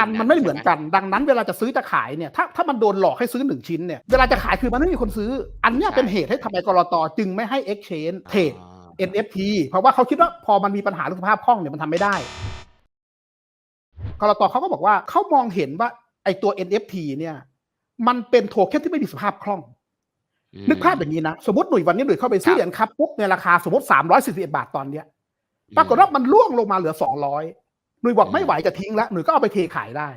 อันมันไม่เหมือนกัน ดังนั้นเวลาจะซื้อจะขายเนี่ยถ้าถ้ามันโดนหลอกให้ซื้อหนึ่งชิ้นเนี่ยเวลาจะขายคือมันไม่มีคนซื้อ อันเนี้ยเป็นเหตุให้ทำไมกรตจึงไม่ให้ exchange เทรดอ่า NFT เพราะว่าเขาคิดว่าพอมันมีปัญหาเรื่องสภาพคล่องเนี่ยมันทำไม่ได้กรตเขาก็บอกว่าเขามองเห็นว่าไอตัว NFT เนี่ย มันเป็นโทเค็นที่ไม่มีสภาพคล่องอืมนึกภาพอย่างนี้นะ สมมติหน่วยวันนี้หน่วยเข้าไปซื้อครับเหรียญครับปุ๊บในราคาสมมติสามร้อยสี่สิบาทตอนเนี้ยปรากฏว่ามันล่วงลงมาเหลือสองร้อย หน่วยบอกอืมไม่ไหวจะทิ้งแล้วหน่วยก็เอาไปเทขายได้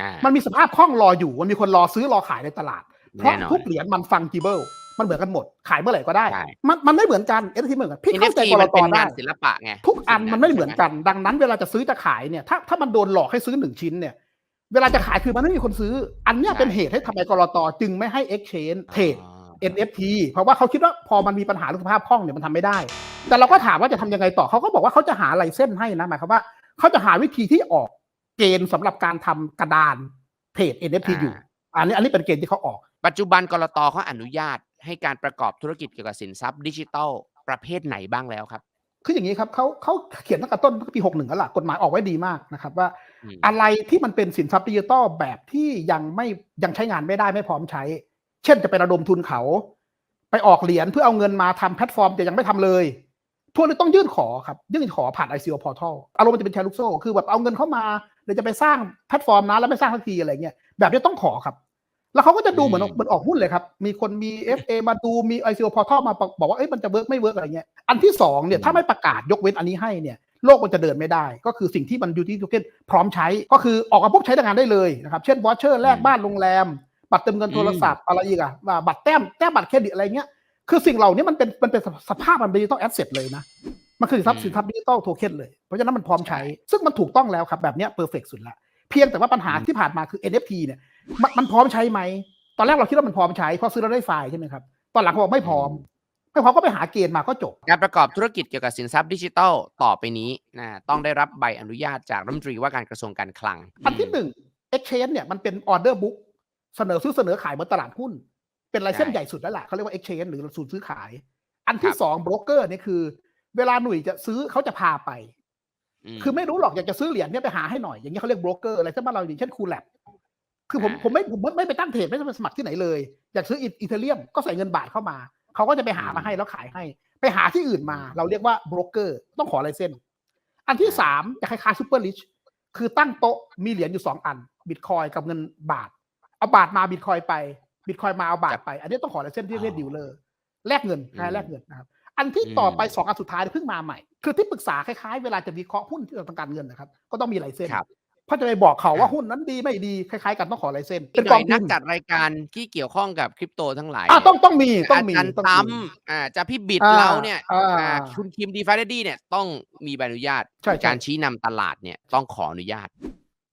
อ่ามันมีสภาพคล่องรออยู่มันมีคนรอซื้อรอขายในตลาด เพราะแน่นอนทุกเหรียญมันฟังจิเบิลมันเหมือนกันหมด ขายเมื่อไหร่ก็ได้ใช่มันมันไม่เหมือนกัน NFT เหมือนกันพี่เข้าใจ NFT กมัรนตเป็นได้งานศิลปะไงทุกอันมันไม่เหมือนกัน ดังนั้นเวลาจะซื้อจะขายเนี่ยถ้าถ้ามันโดนหลอกให้ซื้อหนึ่งชิ้นเนี่ย เวลาจะขายคือมันไม่มีคนซื้อ อันเนี้ยเป็นเหตุให้ทำไมกรตจึงไม่ให้ exchange เทรดอ่า NFT เพราะว่าเขาคิดว่าพอมันมีปัญหาเรื่องสภาพคล่องเนี่ยมันทำไม่ได้ แต่เราก็ถามว่าจะทำยังไงต่อเขาก็บอกว่าเขาจะหาอะไรเส้นให้นะหมายความว่า เขาจะหาวิธีที่ออกเกณฑ์สำหรับการทำกระดานเทรด NFT อยู่อันนี้อันนี้เป็นเกณฑ์ที่เขาออก ปัจจุบันกรตเขาอนุญาตให้การประกอบธุรกิจเกี่ยวกับสินทรัพย์ดิจิทัลประเภทไหนบ้างแล้วครับคืออย่างนี้ครับเขาเขาเขียนตั้งแต่ต้นปี61แล้วล่ะกฎหมายออกไว้ดีมากนะครับว่าอืมอะไรที่มันเป็นสินทรัพย์ดิจิตอลแบบที่ยังไม่ยังใช้งานไม่ได้ไม่พร้อมใช้ เช่นจะไประดมทุนเขา ไปออกเหรียญเพื่อเอาเงินมาทำแพลตฟอร์มแต่ยังไม่ทำเลย พวกนี้ต้องยื่นขอครับ ยื่นขอผ่าน ICO Portal อารมณ์มันจะเป็นแชร์ลูกโซ่คือแบบเอาเงินเข้ามาเดี๋ยวจะไปสร้างแพลตฟอร์มนะแล้วไม่สร้างทันทีอะไรเงี้ยแบบนี้ต้องขอครับ แล้วเขาก็จะดูเหมือนอืมเหมือนออกหุ้นเลยครับ มีคนมี FA มาดูมี ICO Portal มาบอกว่าเอ้ยมันจะเวิร์กไม่เวิร์กอะไรเงี้ยอันที่สองเนี่ยถ้าไม่ประกาศยกเว้นอันนี้ให้เนี่ยโลกมันจะเดินไม่ได้ ก็คือสิ่งที่มันยูทิลิตี้พร้อมใช้ก็คือออกมาปุ๊บใช้งานได้เลยนะครับเช่นวอชเชอร์แลกบ้านโรงแรมบัตรเติมเงินโทรศัพท์อะไรอีกอะว่าบัตรแต้มแต้มบัตรเครดิตอะไรเงี้ย คือสิ่งเหล่านี้มันเป็นมันเป็นสภาพมันเป็นดิจิตอลแอสเซทเลยนะ มันคือสินทรัพย์อืมสินทรัพย์ดิจิตอลโทเค็นเลย เพราะฉะนั้นมันพร้อมใช้ ซึ่งมันถูกต้องแล้วครับ แบบเนี้ยเพอร์เฟกสุดละ เพียงแต่ว่าปัญหาที่ผ่านมาคือ NFT เนี่ยมันมันพร้อมใช้ไหม ตอนแรกเราคิดว่ามันพร้อมใช้เพราะซื้อแล้วได้ไฟล์ใช่ไหมครับ ตอนหลังเขาบอกไม่พร้อมไม่พร้อมก็ไปหาเกณฑ์มาก็จบ การประกอบธุรกิจเกี่ยวกับสินทรัพย์ดิจิทัลต่อไปนี้นะต้องได้รับใบอนุญาตจากรัฐมนตรีว่าการกระทรวงการคลัง อันที่หนึ่ง exchange เนี่ยมันเป็นออเดอร์บุ๊กเสนอซื้อเสนอขายบนตลาดหุ้น เป็นลายเส้นใช่ใหญ่สุดแล้วล่ะเขาเรียกว่า exchange หรือศูนย์ซื้อขาย อันที่ครับสองโบรกเกอร์เนี่ยคือ เวลาหน่วยจะซื้อเขาจะพาไปมคือไม่รู้หรอกอยากจะซื้อเหรียญเนี่ยไปหาให้หน่อย อย่างนี้ยเขาเรียกโบรกเกอร์อะไรถ้าบ้านเราอย่างเช่นคูลแลบคือผมอ่าผมไม่ผมไม่ไม่ไปตั้งเทรดไม่ต้องไปสมัครที่ไหนเลย อยากซื้ออีเทเรียมก็ใส่เงินบาทเข้ามา เขาก็จะไปหามาให้แล้วขายให้ ไปหาที่อื่นมา เราเรียกว่าโบรกเกอร์ต้องขอลายเส้น อันที่สามจะคล้ายๆซูเปอร์ลิชคือตั้งโต๊ะมีเหรียญอยู่สองอันบิตคอยกับเงินบาท เอาบาทมาบิตคอยไป บิตคอยมาเอาบาทไป อันนี้ต้องขอลายเส้นที่เรียกดิวเลอร์แลกเงินคล้ายๆแลกเงินนะครับ อันที่ต่อไปสองอันสุดท้ายเพิ่งมาใหม่ คือที่ปรึกษาคล้ายๆ เวลาจะวิเคราะห์หุ้นที่เราต้องการเงินนะครับ ก็ต้องมีลายเส้นครับเพราะจะไปบอกเขาว่าอ่าหุ้นนั้นดีไม่ดีคล้ายๆ กันต้องขอลายเส้นอีกหกน่อองยทุนันกจัดรายการที่เกี่ยวข้องกับคริปโตทั้งหลายอ่าต้องต้องมีต้องมีอาจารย์ต้องตั้มมีอ่าจะพี่บิดอ่าเราเนี่ยอ่าอ่าคุณคิมดีฟาเดดี้เนี่ยต้องมีใบอนุญาตใช่ใช่การชี้นำตลาดเนี่ยต้องขออนุญาต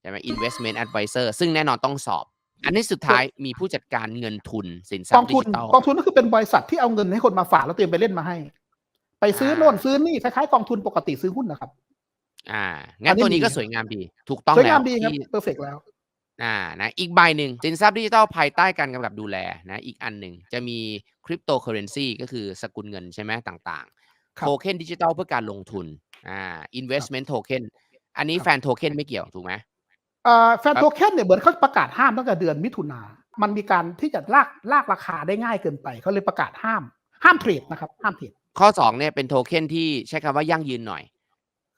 ใช่ไหม investment advisor ซึ่งแน่นอนต้องสอบ อันนี้สุดท้ายมีผู้จัดการเงินทุนสินทรักพองย์ดิทุนจิทัลกองทุนก็คือเป็นบริษัทที่เอาเงินให้คนมาฝากแล้วเตรียมไปเล่นมาให้ ไปซื้ออ่าโน่นซื้อนี่คล้ายๆกองทุนปกติซื้อหุ้นนะครับ อ่างั้นอันนี้ตัวนี้มีก็สวยงามดีถูกต้องสวยแล้งาวมดีครับที่เพอร์เฟกแล้วอ่านะอีกใบหนึ่งสินทรัพย์ดิจิทัลภายใต้การกำกับดูแลนะอีกอันหนึ่งจะมีคริปโตเคอเรนซีก็คือสกุลเงินใช่ไหมต่างๆครับโทเค็นดิจิทัลเพื่อการลงทุนอ่า investment token อันนี้ครับแฟนโทเค็นไม่เกี่ยวถูกไหมเอ่อ แฟนโทเค็นเนี่ยเหมือนเขาประกาศห้ามตั้งแต่เดือนมิถุนา มันมีการที่จะลากลากราคาได้ง่ายเกินไป เขาเลยประกาศห้าม ห้ามเทรดนะครับ ห้ามเทรด ข้อ2เนี่ยเป็นโทเค็นที่ใช้คำว่ายั่งยืนหน่อย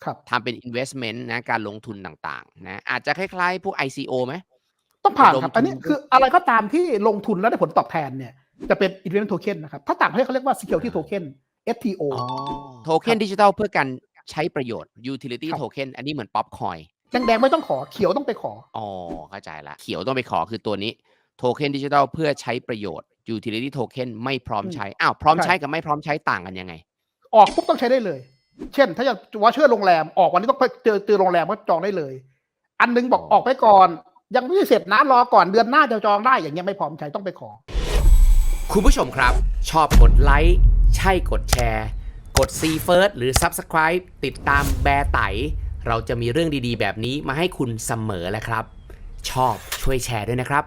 ครับทำเป็น investment นะ การลงทุนต่างๆ นะ อาจจะคล้ายๆ พวก ICO ไหม ต้องผ่านระดมครับ อันนี้ทุนคืออะไรก็ตามที่ลงทุนแล้วได้ผลตอบแทนเนี่ยจะเป็น investment token นะครับ ถ้าต่างประเทศเขาเรียกว่า security token FTO โทเค็นดิจิทัลเพื่อการใช้ประโยชน์ utility ครับ token อันนี้เหมือนป๊อปคอย แดงๆไม่ต้องขอเขียวต้องไปขอ อ๋อเข้าใจละ เขียวต้องไปขอคือตัวนี้โทเค็นดิจิทัลเพื่อใช้ประโยชน์ utility token ไม่พร้อมอืมใช้ อ้าว พร้อมใช่ใช้กับไม่พร้อมใช้ต่างกันยังไง ออกปุ๊บต้องใช้ได้เลย เช่น ถ้าจะวอเชอร์โรงแรมออกวันนี้ต้องไปเจอเจอโรงแรมก็จองได้เลย อันนึงบอกอ๋อออกไปก่อน ยังไม่เสร็จนะรอก่อนเดือนหน้าจะจองได้อย่างเงี้ยไม่พร้อมใช้ต้องไปขอ คุณผู้ชมครับ ชอบกดไลค์ใช่กดแชร์ กด See First หรือ Subscribe ติดตามแบร์ไต เราจะมีเรื่องดีๆ แบบนี้มาให้คุณเสมอแหละครับ ชอบช่วยแชร์ด้วยนะครับ